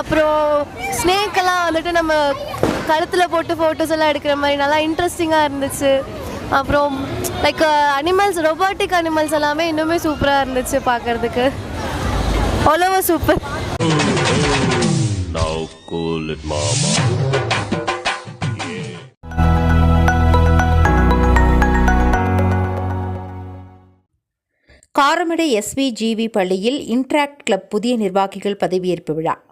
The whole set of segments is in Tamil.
அப்புறம் ஸ்னேக் எல்லாம் வந்துட்டு நம்ம கழுத்தில் போட்டு ஃபோட்டோஸ் எல்லாம் எடுக்கிற மாதிரி நல்லா இன்ட்ரெஸ்டிங்காக இருந்துச்சு. அப்புறம் லைக் அனிமல்ஸ் ரொபாட்டிக் அனிமல்ஸ் எல்லாமே இன்னுமே சூப்பராக இருந்துச்சு பார்க்கறதுக்கு. அவ்வளோ சூப்பர். காரமடை எஸ்விஜிவி பள்ளியில் இன்ட்ராக்ட் கிளப் புதிய நிர்வாகிகள் பதவியேற்பு விழா.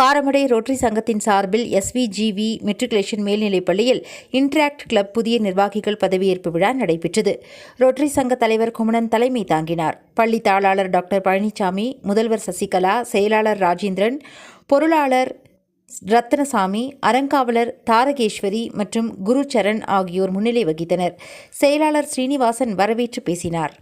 காரமடை ரோட்டரி சங்கத்தின் சார்பில் எஸ்விஜிவி மெட்ரிகுலேஷன் மேல்நிலைப் பள்ளியில் இன்ட்ராக்ட் கிளப் புதிய நிர்வாகிகள் பதவியேற்பு விழா நடைபெற்றது. ரோட்டரி சங்க தலைவர் குமணன் தலைமை தாங்கினார். பள்ளி தாளாளர் டாக்டர் பழனிசாமி முதல்வர் சசிகலா செயலாளர் ராஜேந்திரன் பொருளாளர் ரத்னசாமி அறங்காவலர் தாரகேஸ்வரி மற்றும் குருச்சரண் ஆகியோர் முன்னிலை வகித்தனர். செயலாளர் ஸ்ரீனிவாசன் வரவேற்று பேசினார்.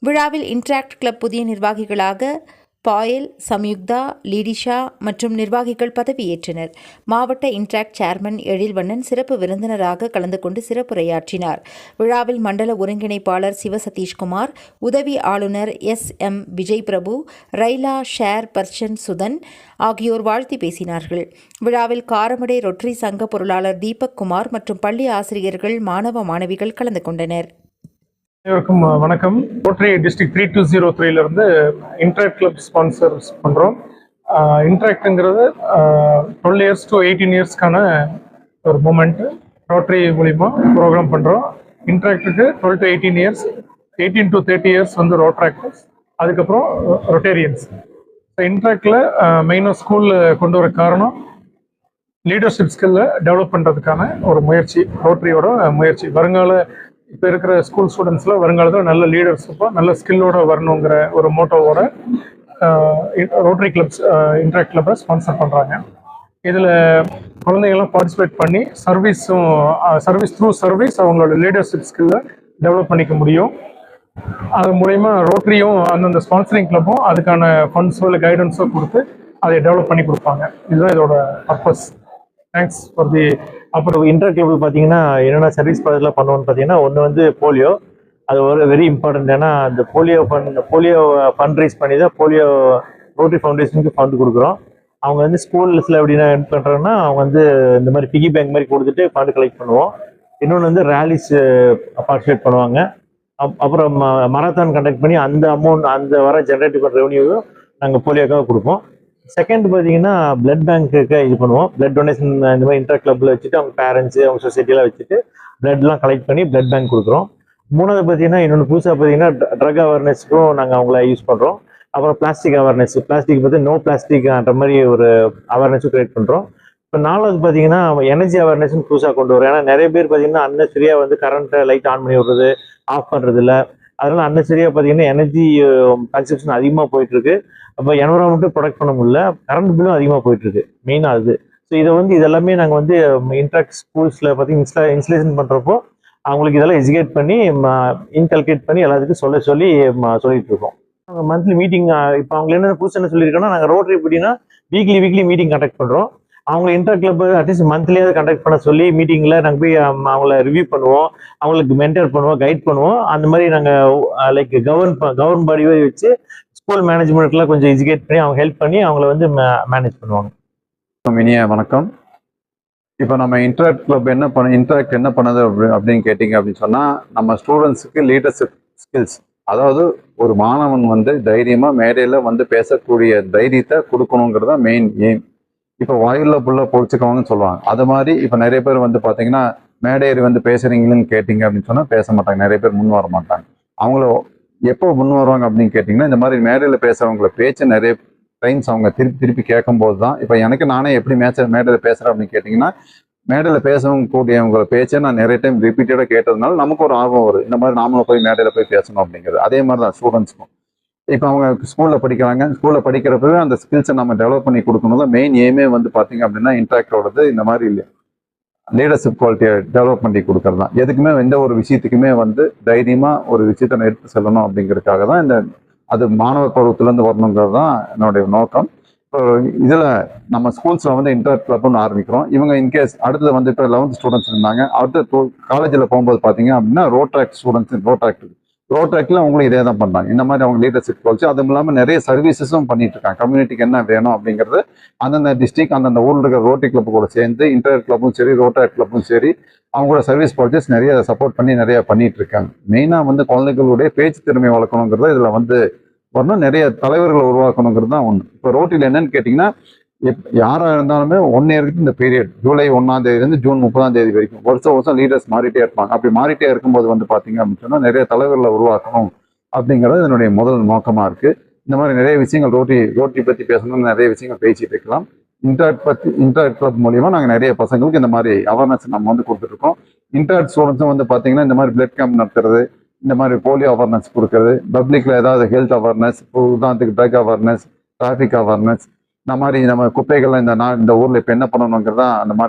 விழாவில் இன்ட்ராக்ட் கிளப் புதிய நிர்வாகிகளாக பாயல் சம்யுக்தா லீடிஷா மற்றும் நிர்வாகிகள் பதவியேற்றனர். மாவட்ட இன்ட்ராக்ட் சேர்மன் எழில்வண்ணன் சிறப்பு விருந்தினராக கலந்து கொண்டு சிறப்புரையாற்றினார். விழாவில் மண்டல ஒருங்கிணைப்பாளர் சிவ சதீஷ்குமார் உதவி ஆளுநர் எஸ். எம். விஜய் பிரபு ரைலா ஷேர் பர்ஷன் சுதன் ஆகியோர் வாழ்த்தி பேசினார்கள். விழாவில் காரமடை ரொட்டரி சங்க பொருளாளர் தீபக் குமார் மற்றும் பள்ளி ஆசிரியர்கள் மாணவ மாணவிகள் கலந்து கொண்டனர். அனைவருக்கும் வணக்கம். Rotary district three two zero த்ரீலேருந்து interact club sponsors பண்ணுறோம் இன்ட்ராக்டுங்கிறது டுவெல் இயர்ஸ் டு எயிட்டீன் இயர்ஸ்க்கான ஒரு மூமெண்ட்டு ரோட்டரி மூலிமா ப்ரோக்ராம் பண்ணுறோம் இன்ட்ராக்டுக்கு twelve to eighteen years eighteen to thirty years வந்து ரோட்ராக்டர்ஸ் அதுக்கப்புறம் ரொட்டேரியன்ஸ் இன்ட்ராக்டில் மெயினாக ஸ்கூலில் கொண்டு வர காரணம் லீடர்ஷிப் ஸ்கில்லை டெவலப் பண்ணுறதுக்கான ஒரு முயற்சி ரோட்டரியோட முயற்சி. வருங்கால இப்போ இருக்கிற ஸ்கூல் ஸ்டூடெண்ட்ஸில் வருங்காலத்தில் நல்ல லீடர்ஷிப்பாக நல்ல ஸ்கில்லோட வரணுங்கிற ஒரு மோட்டோவோட ரோட்டரி கிளப்ஸ் இன்ட்ராக்ட் கிளப்பை ஸ்பான்சர் பண்ணுறாங்க இதில் குழந்தைங்கள்லாம் பார்ட்டிசிபேட் பண்ணி சர்வீஸும் சர்வீஸ் த்ரூ சர்வீஸ் அவங்களோட லீடர்ஷிப் ஸ்கில்லை டெவலப் பண்ணிக்க முடியும். அது மூலயமா ரோட்டரியும் அந்தந்த ஸ்பான்சரிங் கிளப்பும் அதுக்கான ஃபண்ட்ஸோ இல்லை கைடன்ஸோ கொடுத்து அதை டெவலப் பண்ணி கொடுப்பாங்க. இதுதான் இதோட பர்பஸ் தேங்க்ஸ் ஃபார் தி அப்புறம் இன்டர் கேபிள் பார்த்தீங்கன்னா என்னென்ன சர்வீஸ் ப்ராஜெக்ட்லாம் பண்ணுவோம்னு பார்த்தீங்கன்னா ஒன்று வந்து போலியோ அது ஒரு வெரி இம்பார்ட்டன்ட் ஏன்னா அந்த polio fund polio fund raise பண்ணி தான் போலியோ ரோட்டரி ஃபவுண்டேஷனுக்கு ஃபண்ட் கொடுக்குறோம். அவங்க வந்து ஸ்கூல்ஸில் எப்படின்னா என்ன பண்ணுறாங்கன்னா அவங்க வந்து இந்த மாதிரி பிகி பேங்க் மாதிரி கொடுத்துட்டு ஃபண்ட் கலெக்ட் பண்ணுவோம். இன்னொன்று வந்து ரேலிஸ் பார்ட்டிசிபேட் பண்ணுவாங்க. அப்- அப்புறம் மராத்தான் கண்டக்ட் பண்ணி அந்த அமௌண்ட் அந்த வர ஜென்ரேட் பண்ணுற ரெவன்யூவும் நாங்கள் போலியோக்காக கொடுப்போம். செகண்ட் பார்த்தீங்கன்னா பிளட் பேங்க்கு இது பண்ணுவோம். பிளட் டொனேஷன் இந்த மாதிரி இன்டர் கிளப்பில் வச்சுட்டு அவங்க பேரண்ட்ஸு அவங்க சொசைட்டிலாம் வச்சுட்டு பிளட்லாம் கலெக்ட் பண்ணி பிளட் பேங்க் கொடுக்குறோம். மூணாவது பார்த்தீங்கன்னா இன்னொன்று புதுசாக பார்த்தீங்கன்னா ட்ரக் அவேர்னஸ்க்கும் நாங்கள் அவங்கள யூஸ் பண்ணுறோம் அப்புறம் பிளாஸ்டிக் அவேர்னஸ் பிளாஸ்டிக் பற்றி நோ பிளாஸ்டிக்ன்ற மாதிரி ஒரு அவேர்னஸும் கிரியேட் பண்ணுறோம் இப்போ நாலாவது பார்த்தீங்கன்னா எனர்ஜி அவேர்னஸ்னு புதுசாக கொண்டு வரோம் ஏன்னா நிறைய பேர் பார்த்தீங்கன்னா அன்னசரியாக வந்து கரண்ட்டை லைட் ஆன் பண்ணி விடுறது ஆஃப் பண்ணுறது இல்லை அதனால அன்னசரியாக பார்த்தீங்கன்னா எனர்ஜி கன்சப்ஷன் um, அதிகமாக போயிட்டு இருக்கு அப்போ என்வரான்மெண்ட்டும் ப்ரொடக்ட் பண்ண முடியல. கரண்ட் பில்லும் அதிகமாக போயிட்டு இருக்கு மெயினாக அது. ஸோ இதை வந்து இதெல்லாமே நாங்கள் வந்து இன்ட்ராக்ட் ஸ்கூல்ஸில் பார்த்தீங்கன்னா இன்ஸ்டா இன்ஸ்டலேஷன் பண்ணுறப்போ அவங்களுக்கு இதெல்லாம் எஜுகேட் பண்ணி இன்கல்கேட் பண்ணி எல்லாத்துக்கும் சொல்ல சொல்லி சொல்லிட்டு இருக்கோம் மந்த்லி மீட்டிங் இப்போ அவங்க என்ன புதுசு என்ன சொல்லியிருக்கோன்னா நாங்கள் ரோட்ரி எப்படின்னா வீக்லி வீக்லி மீட்டிங் கண்டக்ட் பண்ணுறோம் அவங்க இன்டர் கிளப் அட்லீஸ்ட் மந்த்லியாவது கண்டக்ட் பண்ண சொல்லி மீட்டிங்கில் நாங்கள் போய் அவங்கள ரிவ்யூ பண்ணுவோம். அவங்களுக்கு மென்டர் பண்ணுவோம் கைட் பண்ணுவோம். அந்த மாதிரி நாங்கள் லைக் கவர்ன் கவர்ன் பாடியை வச்சு ஸ்கூல் மேனேஜ்மெண்ட்லாம் கொஞ்சம் எஜுகேட் பண்ணி அவங்க ஹெல்ப் பண்ணி அவங்கள வந்து மேனேஜ் பண்ணுவாங்க. இனிய வணக்கம். இப்போ நம்ம இன்டராக்ட் கிளப் என்ன பண்ண இன்டராக்ட் என்ன பண்ணுது அப்படி அப்படின்னு கேட்டிங்க அப்படின்னு சொன்னால் நம்ம ஸ்டூடெண்ட்ஸுக்கு லீடர்ஷிப் ஸ்கில்ஸ் அதாவது ஒரு மாணவன் வந்து தைரியமாக மேடையில் வந்து பேசக்கூடிய தைரியத்தை கொடுக்கணுங்கிறது தான் மெயின் எய்ம் இப்போ வாயில புள்ள பொழிச்சுக்கோங்கன்னு சொல்லுவாங்க. அது மாதிரி இப்போ நிறைய பேர் வந்து பார்த்தீங்கன்னா மேடையேறி வந்து பேசுறீங்களன்னு கேட்டிங்க அப்படின்னு சொன்னால் பேச மாட்டாங்க. நிறைய பேர் முன் வர மாட்டாங்க. அவங்கள எப்போ முன் வருவாங்க அப்படின்னு கேட்டிங்கன்னா இந்த மாதிரி மேடையில் பேசுகிறவங்கள பேச்சு நிறைய டைம்ஸ் அவங்க திருப்பி திருப்பி கேட்கும்போது தான் இப்போ எனக்கு நானே எப்படி மேட்ச மேடையில் பேசுகிறேன் அப்படின்னு கேட்டிங்கன்னா மேடையில் பேசவும் கூடியவங்களை பேச்சை நான் நிறைய டைம் ரிப்பீட்டடாக கேட்டதுனால நமக்கு ஒரு ஆர்வம் வரும். இந்த மாதிரி நாமளும் போய் மேடையில் போய் பேசணும் அப்படிங்கிறது. அதே மாதிரி தான் ஸ்டூடெண்ட்ஸ்க்கும் இப்போ அவங்க ஸ்கூலில் படிக்கிறாங்க. ஸ்கூலில் படிக்கிறப்பவே அந்த ஸ்கில்ஸை நம்ம டெவலப் பண்ணி கொடுக்கணும் தான் மெயின் எய்மே வந்து பார்த்தீங்க அப்படின்னா இன்ட்ராக்டோடது இந்த மாதிரி இல்லை லீடர்ஷிப் குவாலிட்டியை டெவலப் பண்ணி கொடுக்கறது தான் எதுக்குமே எந்த ஒரு விஷயத்துக்குமே வந்து தைரியமாக ஒரு விஷயத்தை நான் எடுத்து செல்லணும் அப்படிங்கிறதுக்காக தான் இந்த அது மாணவர் பருவத்திலேருந்து வரணுங்கிறது தான் என்னுடைய நோக்கம். இப்போ இதில் நம்ம ஸ்கூல்ஸில் வந்து இன்டர் கிளப்னு ஆரம்பிக்கிறோம். இவங்க இன்கேஸ் அடுத்தது வந்து இப்போ லெவன்த் ஸ்டூடெண்ட்ஸ் இருந்தாங்க. அடுத்த காலேஜில் போகும்போது பார்த்தீங்க அப்படின்னா ரோட்ராக்ட் ஸ்டூடெண்ட்ஸ் ரோட்ராக்ட் ரோட்ராக்ல அவங்களும் இதே தான் பண்ணாங்க. இந்த மாதிரி அவங்க லீடர்ஷிப் வச்சு அதுவும் இல்லாமல் நிறைய சர்வீசஸும் பண்ணிட்டு இருக்காங்க. கம்யூனிட்டிக்கு என்ன வேணும் அப்படிங்கிறது அந்தந்த டிஸ்ட்ரிக் அந்தந்த ஊரில் இருக்கிற ரோட்டரி கிளப் கூட சேர்ந்து இன்டர் கிளப்பும் சரி ரோட்டரி கிளப்பும் சரி அவங்களோட சர்வீஸ் ப்ராஜெக்ட்ஸ் நிறைய சப்போர்ட் பண்ணி நிறைய பண்ணிட்டு இருக்காங்க. மெயினாக வந்து குழந்தைகளுடைய பேச்சு திறமை வளர்க்கணுங்கிறது இதில் வந்து வரணும். நிறைய தலைவர்களை உருவாக்கணுங்கிறது தான் ஒன்று இப்போ ரோட்டில் என்னன்னு கேட்டிங்கன்னா எப் யாராக இருந்தாலுமே ஒன் இயருக்கு இந்த பீரியட் ஜூலை ஒன்றாம் தேதியிலேருந்து ஜூன் முப்பதாம் தேதி வரைக்கும் வருஷம் வருஷம் லீடர்ஸ் மாறிட்டே இருப்பாங்க. அப்படி மாறிட்டே இருக்கும்போது வந்து பார்த்தீங்க அப்படின்னு சொன்னால் நிறைய தலைவர்களை உருவாக்கணும் அப்படிங்கிறது என்னுடைய முதல் நோக்கமாக இருக்குது இந்த மாதிரி நிறைய விஷயங்கள் ரோட்டி ரோட்டி பற்றி பேசணும்னு நிறைய விஷயங்கள் பேசிகிட்டு இருக்கலாம். இன்டர்ட் பற்றி இன்டர்ட் கிளப் மூலியமாக நாங்கள் நிறைய பசங்களுக்கு இந்த மாதிரி அவேர்னஸ் நம்ம வந்து கொடுத்துட்ருக்கோம் இன்டர்ட் ஸ்டூடெண்ட்ஸும் வந்து பார்த்தீங்கன்னா இந்த மாதிரி பிளட் கேம்ப் நடத்துறது இந்த மாதிரி போலியோ அவேர்னஸ் கொடுக்கறது பப்ளிக்கில் ஏதாவது ஹெல்த் அவேர்னஸ் உதாரணத்துக்கு ட்ரக் அவேர்னஸ் டிராஃபிக் அவேர்னஸ் இந்த மாதிரி நம்ம குப்பைகள்லாம் இந்த நா இந்த ஊர்ல இப்போ என்ன பண்ணணுங்கிறதா அந்த மாதிரி